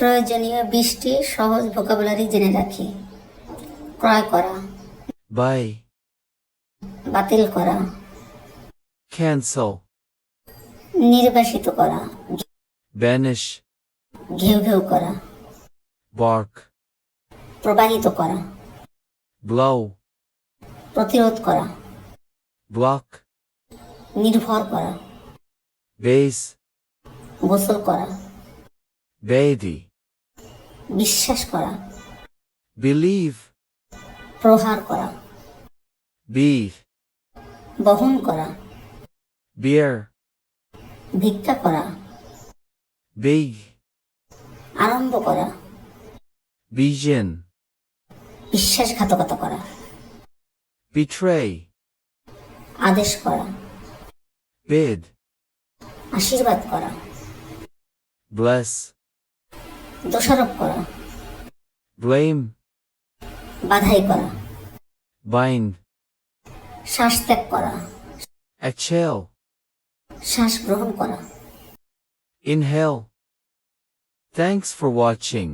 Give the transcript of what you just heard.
প্রয়োজনীয় বিশটি সহজ ভোকাবুলারি জেনে রাখি। ক্রয় করা। buy, বাতিল করা। cancel, নির্বাসিত করা। banish, ঘেউ ঘেউ করা। bark, প্রবাহিত করা। blow, প্রতিরোধ করা। ব্লক। নির্ভর করা। base, গোসল করা। baby, বিশ্বাস করা। Believe, প্রহার করা। Beef, বহন করা। Beer, ভিক্ষা করা। Big, আরম্ভ করা। Begin, বিশ্বাসঘাতকতা করা। Betray, আদেশ করা। বেদ আশীর্বাদ করা। Bless, দোষারোপ করা blame, বাধাই করা bind, শ্বাস ত্যাগ করা exhale, শ্বাস গ্রহণ করা inhale. Thanks for watching.